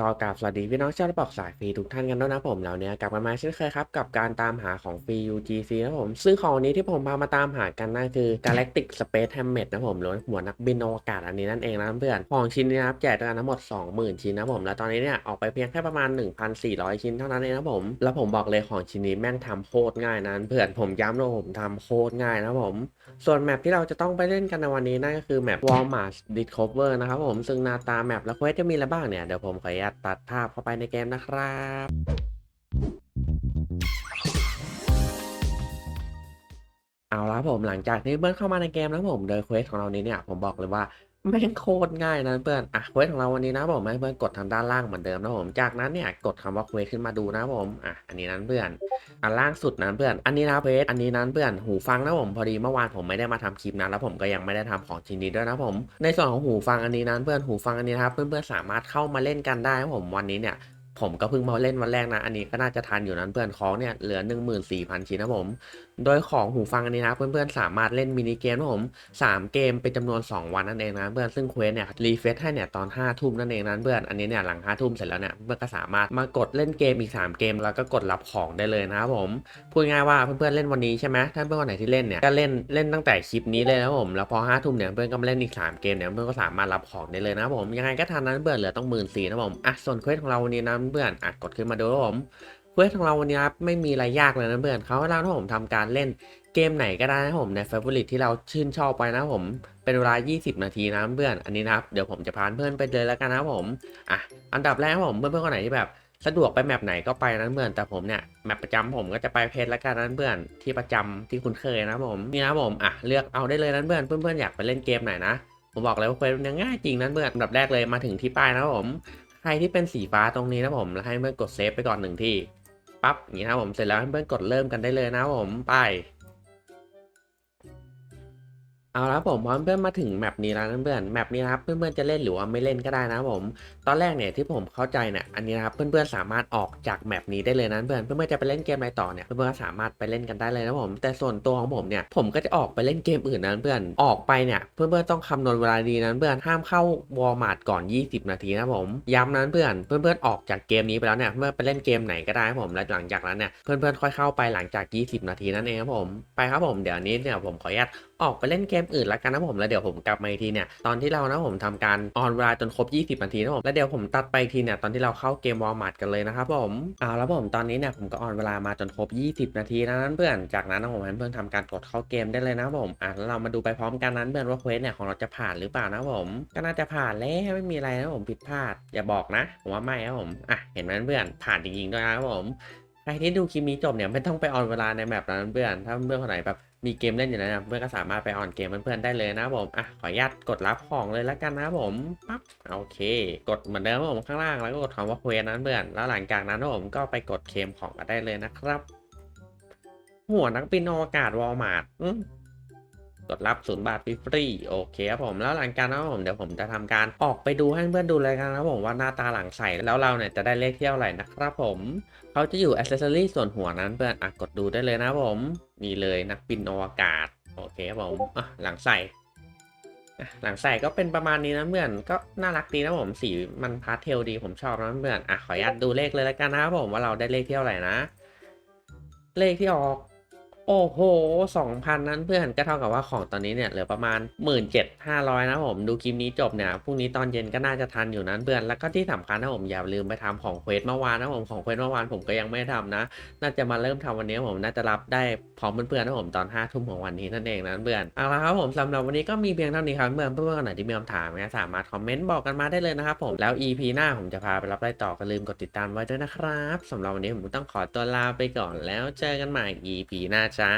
ก็กราบสวัสดีพี่น้องชาวระบอกสายฟรีทุกท่านกันด้วยนะผมแล้วเนี่ยกลับมามาเช่นเคยครับ กับการตามหาของฟรี UGC นะผม ซึ่งของนี้ที่ผมพามาตามหากันนั่นคือ Galactic Space Helmet นะผมหรือหัวนักบินอวกาศอันนี้นั่นเองนะเพื่อนของชิ้นนี้นะครับแจกกันทั้งหมด 20,000 ชิ้นนะผม แล้วตอนนี้เนี่ยออกไปเพียงแค่ประมาณ 1,400 ชิ้นเท่านั้นเองนะผม แล้วผมบอกเลยของชิ้นนี้แม่งทำโคตรง่ายนะเพื่อนผมย้ำเลยผมทำโคตรง่ายนะผม ส่วนแมปที่เราจะต้องไปเล่นกันในวันนี้นั่นก็คือแมป Walmart Discover นะครับผมซึ่งหน้าตาแมปและเควสจะมีอะไรบ้างเนี่ยเดี๋ยวผมขออนุญาตตัดภาพเข้าไปในเกมนะครับ เอาละผมหลังจากที่เพื่อนเข้ามาในเกมนะผมโดยเควสของเรานี้เนี่ยผมบอกเลยว่าแม่งโคตรง่ายนะเพื่อนอะเควสของเราวันนี้นะผมให้เพื่อนกดทางด้านล่างเหมือนเดิมนะผมจากนั้นเนี่ยกดคำว่าเควสขึ้นมาดูนะผมอะอันนี้นั้นเพื่อน อันล่างสุดนั้นเพื่อน อันนี้นะเพจอันนี้นั้นเพื่อน หูฟังนะผมพอดีเมื่อวานผมไม่ได้มาทำคลิปนะแล้วผมก็ยังไม่ได้ทำของชิ้นนี้ด้วยนะผม ในส่วนของหูฟังอันนี้นั้นเพื่อน หูฟังอันนี้นะครับเพื่อนๆสามารถเข้ามาเล่นกันได้ผมวันนี้เนี่ย ผมก็เพิ่งมาเล่นวันแรกนะ อันนี้ก็น่าจะทันอยู่นั้นเพื่อนของเนี่ยเหลือ 14,000 ชิ้นนะผม โดยของหูฟังอันนี้นะเพื่อนๆสามารถเล่นมินิเกมนะผม 3 เกมเป็นจำนวน 2 วันนั่นเองนะเพื่อนซึ่งเควสเนี่ยรีเฟซให้เนี่ยตอน 5 ทุ่มนั่นเองนะเพื่อนอันนี้เนี่ยหลัง 5 ทุ่มเสร็จแล้วเนี่ยเพื่อนก็สามารถมากดเล่นเกมอีก 3 เกม แล้วก็กดรับของได้เลยนะครับผมพูดง่ายว่าเพื่อนๆเล่นวันนี้ใช่ไหมถ้าเพื่อนคนไหนที่เล่นเนี่ยก็เล่นเล่นตั้งแต่คลิปนี้เลยนะผมแล้วพอห้าทุ่มเนี่ยเพื่อนก็มาเล่นอีก 3 เกมเนี่ยเพื่อนก็สามารถรับของได้เลยนะผมยังไงก็ทันนั้นเพื่อนเหลือต้องหมื่นสี่นะผมอะส่วนเควสของเราวันนี้นะเพื่อนอะกดขึ้นมาดูครับผมเควสของเราวันนี้ครับไม่มีอะไรยากเลยนะเพื่อนเขาให้เราถ้ผมทำการเล่นเกมไหนก็ได้นะผมใน favorite ที่เราชื่นชอบไปนะผมเป็นเวลา 20 นาทีนะเพื่อนอันนี้นะครับเดี๋ยวผมจะพาเพื่อนไปเลยแล้วกันนะผมอะอันดับแรกครับผมเพื่อนๆคนไหนที่แบบสะดวกไปแมปไหนก็ไปนั้นเพื่อนแต่ผมเนี่ยแมปประจำผมก็จะไปเพจละกันนั้นเพื่อนที่ประจำที่คุณเคยนะผมนี่นะผมอะเลือกเอาได้เลยนั้นเพื่อนเพื่อนๆอยากไปเล่นเกมไหนนะผมบอกเลยว่าเควสมันง่ายจริงนั้นเพื่อนอันดับแรกเลยมาถึงที่ป้ายนะผม ใครที่เป็นสีฟ้าตรงนี้นะผมแล้วให้เพื่อนกดเซฟไปก่อนหนึ่งที่ปั๊บอย่างนี้นะผมเสร็จแล้วให้เพื่อนกดเริ่มกันได้เลยนะผมไป เอาละผมพอเพื่อนมาถึงแมปนี้แล้วนะเพื่อนแมปนี้นะครับเพื่อนๆจะเล่นหรือว่าไม่เล่นก็ได้นะผม ตอนแรกเนี่ยที่ผมเข้าใจเนี่ยอันนี้นะครับเพื่อนๆสามารถออกจากแมปนี้ได้เลยนะเพื่อนเพื่อนๆจะไปเล่นเกมอะไรต่อเนี่ยเพื่อนๆก็สามารถไปเล่นกันได้เลยนะผม แต่ส่วนตัวของผมเนี่ยผมก็จะออกไปเล่นเกมอื่นนะเพื่อนออกไปเนี่ยเพื่อนๆต้องคำนวณเวลาดีนะเพื่อนห้ามเข้าวอลมาร์ทก่อน 20 นาทีนะผมย้ำนั้นเพื่อนเพื่อนๆออกจากเกมนี้ไปแล้วเนี่ยเพื่อนไปเล่นเกมไหนก็ได้ผมแล้วหลังจากนั้นเนี่ยเพื่อนๆค่อยเข้าไปหลังจาก 20 นาทีนั่นเองครับผมไปครับผมเดี๋ยวนี้เนี่ยผมขออนุญาต ออกไปเล่นเกมอื่นล้วกันนะผมแล้วเดี๋ยวผมกลับมาอีกทีเนี่ยตอนที่เรานะผมทำการออนเวลาจนครบ 20นาทีนะผมแล้วเดี๋ยวผมตัดไปทีเนี่ยตอนที่เราเข้าเกมวอลมาร์ทกันเลยนะครับผมเอาแล้วผมตอนนี้เนี่ยผมก็ออนเวลามาจนครบ 20 นาทีแล้วนั้นเพื่อนจากนั้นนะผมเพื่อนทำการกดเข้าเกมได้เลยนะผมอะแล้วเรามาดูไปพร้อมกันนั้นเพื่อนว่าเควสเนี่ยของเราจะผ่านหรือเปล่านะผมก็น่าจะผ่านแล้วไม่มีอะไรนะผมผิดพลาดอย่าบอกนะผมว่าไม่ครับผมอะเห็นไหมเพื่อนผ่านจริงๆด้วยนะครับผม ใครที่ดูคลิปนี้จบเนี่ยไม่ต้องไปออนเวลาในแมปนั้นเพื่อนถ้าเพื่อนคนไหนแบบมีเกมเล่นอยู่แล้วนะเพื่อนก็สามารถไปออนเกมเพื่อนๆได้เลยนะผมอะขออนุญาตกดรับของเลยแล้วกันนะผมปั๊บโอเค กดเหมือนเดิมผมข้างล่างแล้วก็กดคำว่าเควสนั้นเพื่อนแล้วหลังจากนั้นผมก็ไปกดเคมของกันได้เลยนะครับ หัวนักบินอวกาศวอลมาร์ท กดรับศูนย์บาทฟรีโอเคครับผมแล้วหลังจากนั้นผมเดี๋ยวผมจะทำการออกไปดูให้เพื่อนดูเลยกันนะครับผมว่าหน้าตาหลังใส่แล้วเราเนี่ยจะได้เลขเที่ยวไหร่นะครับผมเขาจะอยู่อ c เซ s ซอรี่ส่วนหัวนั้นเพื่อนอะกดดูได้เลยนะผมนี่เลยนักบินอวกาศโอเคครับผมอะหลังใส่หลังใส่ก็เป็นประมาณนี้นะเพื่อนก็น่ารักดีนะผมสีมันพาสเทลดีผมชอบนะเพื่อนอะขออนุญาตดูเลขเลยแล้วกันนะครับผมว่าเราได้เลขเที่ยวไหร่นะ เลขที่ออก โอ้โหสองพันนั้นเพื่อนก็เท่ากับว่าของตอนนี้เนี่ยเหลือประมาณ 17,500 นะผม ดูคลิปนี้จบเนี่ยพรุ่งนี้ตอนเย็นก็น่าจะทันอยู่นั้นเพื่อน แล้วก็ที่สำคัญนะผมอย่าลืมไปทำของเควสเมื่อวานนะผมของเควสเมื่อวานผมก็ยังไม่ได้ทำนะ น่าจะมาเริ่มทำวันนี้ผมน่าจะรับได้พร้อมเพื่อนๆนะผมตอน5้าทุ่มของวันนี้นั่นเองนะเพื่อนเอาละครับผมสำหรับวันนี้ก็มีเพียงเท่านี้ครับเพื่อนเพื่อนคนไหนที่มีคำถามนี่ยสามารถคอมเมนต์บอกกันมาได้เลยนะครับผมแล้ว EP หน้าผมจะพาไปรับได้ต่อก็ลืมกดติดตามไว้ด้วยนะครับสำหรับวันนี้ผมต้องขอตัวลาไปก่อนแล้วเจอกันใหม่ EP หน้าจ้า